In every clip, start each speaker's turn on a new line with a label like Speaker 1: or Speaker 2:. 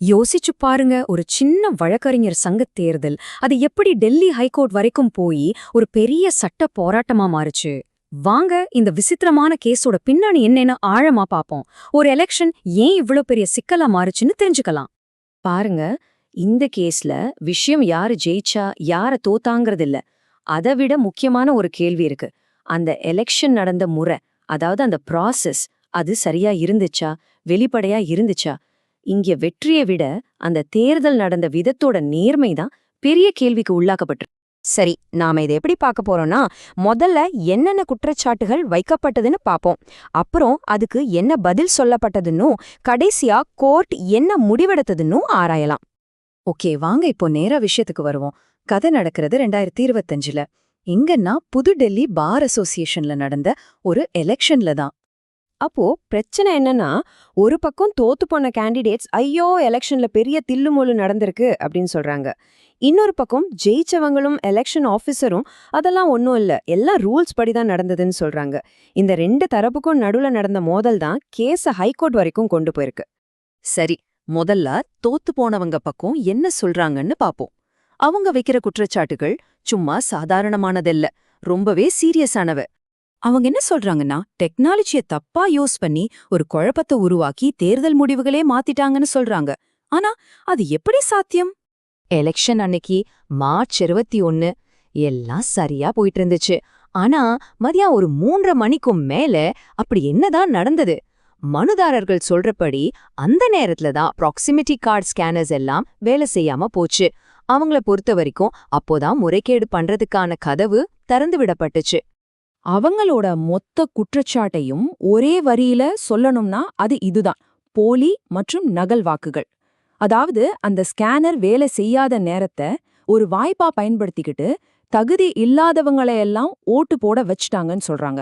Speaker 1: யோசிச்சு பாருங்க ஒரு சின்ன வழக்கறிஞர் சங்கத் தேர்தல். அது எப்படி டெல்லி ஹைகோர்ட் வரைக்கும் போய் ஒரு பெரிய சட்ட போராட்டமா மாறுச்சு? வாங்க இந்த விசித்திரமான கேஸோட பின்னணி என்னன்னு ஆழமா பாப்போம். ஒரு எலெக்ஷன் ஏன் இவ்ளோ பெரிய சிக்கலா மாறுச்சுன்னு தெரிஞ்சுக்கலாம். பாருங்க இந்த கேஸ்ல விஷயம் யாரு ஜெயிச்சா யார தோத்தாங்கிறது இல்ல அதை விட முக்கியமான ஒரு கேள்வி இருக்கு. அந்த எலெக்ஷன் நடந்த முறை அதாவது அந்த ப்ராசஸ் அது சரியா இருந்துச்சா? வெளிப்படையா இருந்துச்சா? இங்க வெற்றியை விட அந்த தேர்தல் நடந்த விதத்தோட நேர்மை தான் பெரிய கேள்விக்கு உள்ளாக்கப்பட்டிருக்கு
Speaker 2: சரி நாம இதை எப்படி பார்க்க போறோம்னா முதல்ல என்னென்ன குற்றச்சாட்டுகள் வைக்கப்பட்டதுன்னு பார்ப்போம். அப்புறம் அதுக்கு என்ன பதில் சொல்லப்பட்டதுன்னும் கடைசியா கோர்ட் என்ன முடிவெடுத்ததுன்னும் ஆராயலாம்.
Speaker 1: ஓகே வாங்க இப்போ நேரா விஷயத்துக்கு வருவோம். கதை நடக்கிறது ரெண்டாயிரத்தி இருபத்தஞ்சுல. இங்கன்னா புதுடெல்லி பார் அசோசியேஷன்ல நடந்த ஒரு எலெக்ஷன்ல தான்.
Speaker 2: அப்போ பிரச்சனை என்னன்னா ஒரு பக்கம் தோத்து போன கேண்டிடேட்ஸ் ஐயோ எலெக்ஷன்ல பெரிய தில்லுமுழு நடந்திருக்கு அப்படின்னு சொல்றாங்க. இன்னொரு பக்கம் ஜெயிச்சவங்களும் எலெக்ஷன் ஆஃபீஸரும் அதெல்லாம் ஒன்றும் இல்ல எல்லாம் ரூல்ஸ் படி தான் நடந்ததுன்னு சொல்றாங்க. இந்த ரெண்டு தரப்புக்கும் நடுவுல நடந்த மோதல் தான் கேஸை ஹைகோர்ட் வரைக்கும் கொண்டு போயிருக்கு.
Speaker 1: சரி முதல்ல தோத்து போனவங்க பக்கம் என்ன சொல்றாங்கன்னு பாப்போம். அவங்க வைக்கிற குற்றச்சாட்டுகள் சும்மா சாதாரணமானதல்ல ரொம்பவே சீரியஸானவ அவங்க என்ன சொல்றாங்கன்னா டெக்னாலஜிய தப்பா யூஸ் பண்ணி ஒரு குழப்பத்தை உருவாக்கி தேர்தல் முடிவுகளே மாத்திட்டாங்கன்னு சொல்றாங்க. ஆனா அது எப்படி சாத்தியம்?
Speaker 2: எலெக்ஷன் அன்னைக்கு மார்ச் இருபத்தி ஒன்னு எல்லாம் சரியா போயிட்டு இருந்துச்சு ஆனா மதியம் ஒரு மூன்றரை மணிக்கும் மேல அப்படி என்னதான் நடந்தது? மனுதாரர்கள் சொல்றபடி அந்த நேரத்துல தான் ப்ராக்சிமிட்டி கார்டு ஸ்கேனர்ஸ் எல்லாம் வேலை செய்யாம போச்சு. அவங்கள பொறுத்த வரைக்கும் அப்போதான் முறைகேடு பண்றதுக்கான கதவு திறந்து விடப்பட்டுச்சு.
Speaker 3: அவங்களோட மொத்த குற்றச்சாட்டையும் ஒரே வரியில சொல்லணும்னா அது இதுதான். போலி மற்றும் நகல் வாக்குகள். அதாவது அந்த ஸ்கேனர் வேலை செய்யாத நேரத்தை ஒரு வாய்ப்பா பயன்படுத்திக்கிட்டு தகுதி இல்லாதவங்களையெல்லாம் ஓட்டு போட வச்சுட்டாங்கன்னு சொல்றாங்க.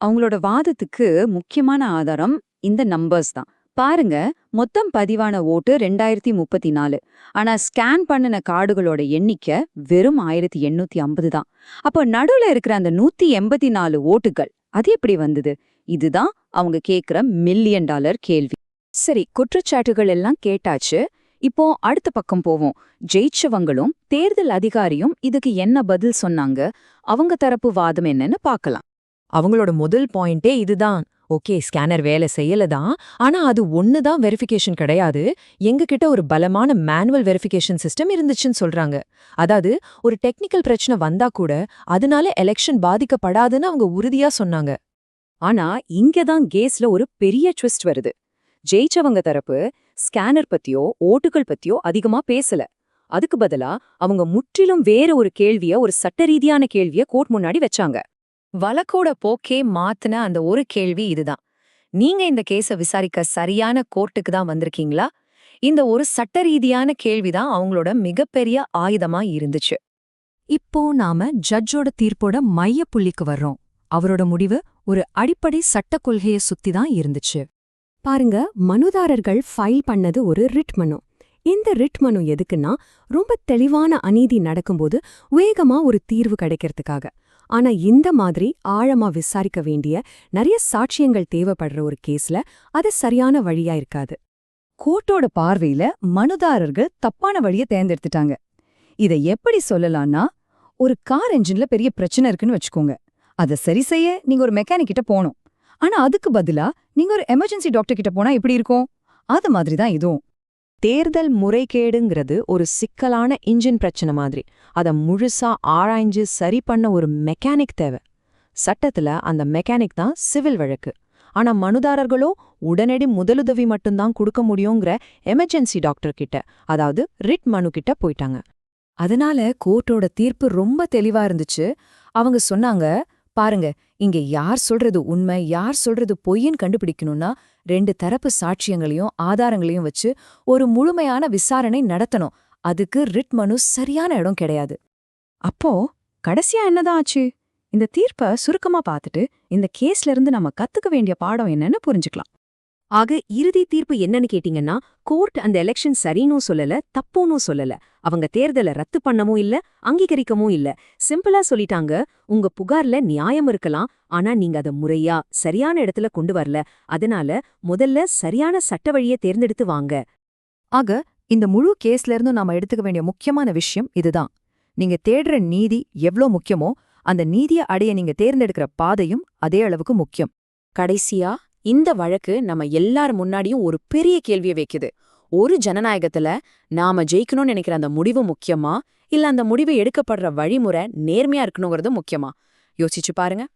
Speaker 1: அவங்களோட வாதத்துக்கு முக்கியமான ஆதாரம் இந்த நம்பர்ஸ் தான். பாருங்க மொத்தம் பதிவான ஓட்டு ரெண்டாயிரத்தி முப்பத்தி நாலு. ஆனா ஸ்கேன் பண்ணின கார்டுகளோட எண்ணிக்கை வெறும் ஆயிரத்தி எண்ணூத்தி ஐம்பது தான். அப்போ நடுவுல இருக்கிற அந்த நூத்தி எண்பத்தி நாலு ஓட்டுகள் அது எப்படி வந்தது? இதுதான் அவங்க கேட்குற மில்லியன் டாலர் கேள்வி. சரி குற்றச்சாட்டுகள் எல்லாம் கேட்டாச்சு. இப்போ அடுத்த பக்கம் போவோம். ஜெயிச்சவங்களும் தேர்தல் அதிகாரியும் இதுக்கு என்ன பதில் சொன்னாங்க? அவங்க தரப்பு வாதம் என்னன்னு பார்க்கலாம்.
Speaker 3: அவங்களோட முதல் பாயிண்டே இதுதான். ஓகே ஸ்கேனர் வேலை செய்யல தான். ஆனா அது ஒன்னு தான் வெரிஃபிகேஷன் கிடையாது. எங்ககிட்ட ஒரு பலமான மேனுவல் வெரிஃபிகேஷன் சிஸ்டம் இருந்துச்சுன்னு சொல்றாங்க. அதாவது ஒரு டெக்னிக்கல் பிரச்சனை வந்தா கூட அதனால எலெக்ஷன் பாதிக்கப்படாதுன்னு அவங்க உறுதியா சொன்னாங்க.
Speaker 1: ஆனா இங்க தான் கேஸ்ல ஒரு பெரிய ட்விஸ்ட் வருது. ஜெயிச்சவங்க தரப்பு ஸ்கேனர் பத்தியோ ஓட்டுகள் பத்தியோ அதிகமா பேசல. அதுக்கு பதிலா அவங்க முற்றிலும் வேற ஒரு கேள்விய ஒரு சட்ட ரீதியான கேள்விய கோர்ட் முன்னாடி வச்சாங்க. வழக்கோட போக்கே மாத்துன அந்த ஒரு கேள்வி இதுதான். நீங்க இந்த கேஸ விசாரிக்க சரியான கோர்ட்டுக்கு தான் வந்திருக்கீங்களா? இந்த ஒரு சட்ட ரீதியான கேள்விதான் அவங்களோட மிகப்பெரிய ஆயுதமா இருந்துச்சு.
Speaker 3: இப்போ நாம ஜட்ஜோட தீர்ப்போட மைய புள்ளிக்கு வர்றோம். அவரோட முடிவு ஒரு அடிப்படை சட்ட கொள்கைய சுத்தி தான் இருந்துச்சு.
Speaker 4: பாருங்க மனுதாரர்கள் ஃபைல் பண்ணது ஒரு ரிட் மனு. இந்த ரிட் மனு எதுக்குன்னா ரொம்ப தெளிவான அநீதி நடக்கும்போது வேகமா ஒரு தீர்வு கிடைக்கிறதுக்காக. ஆனா இந்த மாதிரி ஆழமா விசாரிக்க வேண்டிய நிறைய சாட்சியங்கள் தேவைப்படுற ஒரு கேஸ்ல அது சரியான வழியா இருக்காது.
Speaker 1: கோர்ட்டோட பார்வையில மனுதாரர்கள் தப்பான வழிய தேர்ந்தெடுத்துட்டாங்க. இதை எப்படி சொல்லலாம்னா ஒரு கார் என்ஜின்ல பெரிய பிரச்சனை இருக்குன்னு வச்சுக்கோங்க. அதை சரி செய்ய நீங்க ஒரு மெக்கானிக் கிட்ட போகணும். ஆனா அதுக்கு பதிலா நீங்க ஒரு எமர்ஜென்சி டாக்டர் கிட்ட போனா எப்படி இருக்கும்? அது மாதிரி தான் இதுவும்.
Speaker 2: தேர்தல் முறைகேடுங்கிறது ஒரு சிக்கலான இன்ஜின் பிரச்சனை மாதிரி. அத முழுசா ஆராய்ஞ்சு சரி பண்ண ஒரு மெக்கானிக் தேவை. சட்டத்துல அந்த மெக்கானிக் தான் சிவில் வழக்கு. ஆனா மனுதாரர்களோ உடனடி முதலுதவி மட்டும்தான் கொடுக்க முடியுங்கிற எமர்ஜென்சி டாக்டர் கிட்ட அதாவது ரிட் மனு கிட்ட போயிட்டாங்க.
Speaker 1: அதனால கோர்ட்டோட தீர்ப்பு ரொம்ப தெளிவா இருந்துச்சு. அவங்க சொன்னாங்க பாருங்க இங்க யார் சொல்றது உண்மை யார் சொல்றது பொய்ன்னு கண்டுபிடிக்கணும்னா ரெண்டு தரப்பு சாட்சியங்களையும் ஆதாரங்களையும் வச்சு ஒரு முழுமையான விசாரணை நடத்தணும். அதுக்கு ரிட் மனு சரியான இடம் கிடையாது. அப்போ கடைசியா என்னதான் ஆச்சு? இந்த தீர்ப்ப சுருக்கமா பார்த்துட்டு இந்த கேஸ்ல இருந்து நம்ம கத்துக்க வேண்டிய பாடம் என்னன்னு புரிஞ்சுக்கலாம். ஆக இறுதி தீர்ப்பு என்னன்னு கேட்டீங்கன்னா கோர்ட் அந்த எலெக்ஷன் சரின்னு சொல்லல தப்புன்னு சொல்லல. அவங்க தேர்தலை ரத்து பண்ணவும் இல்ல அங்கீகரிக்கவும் இல்ல. சிம்பிளா சொல்லிட்டாங்க உங்க புகார்ல நியாயம் இருக்கலாம் ஆனா நீங்க அத முறையா சரியான இடத்துல கொண்டு வரல. அதனால முதல்ல சரியான சட்ட வழியை தேர்ந்தெடுத்து வாங்க. ஆக இந்த முழு கேஸ்ல இருந்தும் நாம எடுத்துக்க வேண்டிய முக்கியமான விஷயம் இதுதான். நீங்க தேடுற நீதி எவ்ளோ முக்கியமோ அந்த நீதியை அடைய நீங்க தேர்ந்தெடுக்கிற பாதையும் அதே அளவுக்கு முக்கியம்.
Speaker 3: கடைசியா இந்த வழக்கு நம்ம எல்லார் முன்னாடியும் ஒரு பெரிய கேள்வியை வைக்குது. ஒரு ஜனநாயகத்துல நாம ஜெயிக்கணும்னு நினைக்கிற அந்த முடிவு முக்கியமா? இல்ல அந்த முடிவு எடுக்கப்படுற வழிமுறை நேர்மையா இருக்கணுங்கிறது முக்கியமா? யோசிச்சு பாருங்க.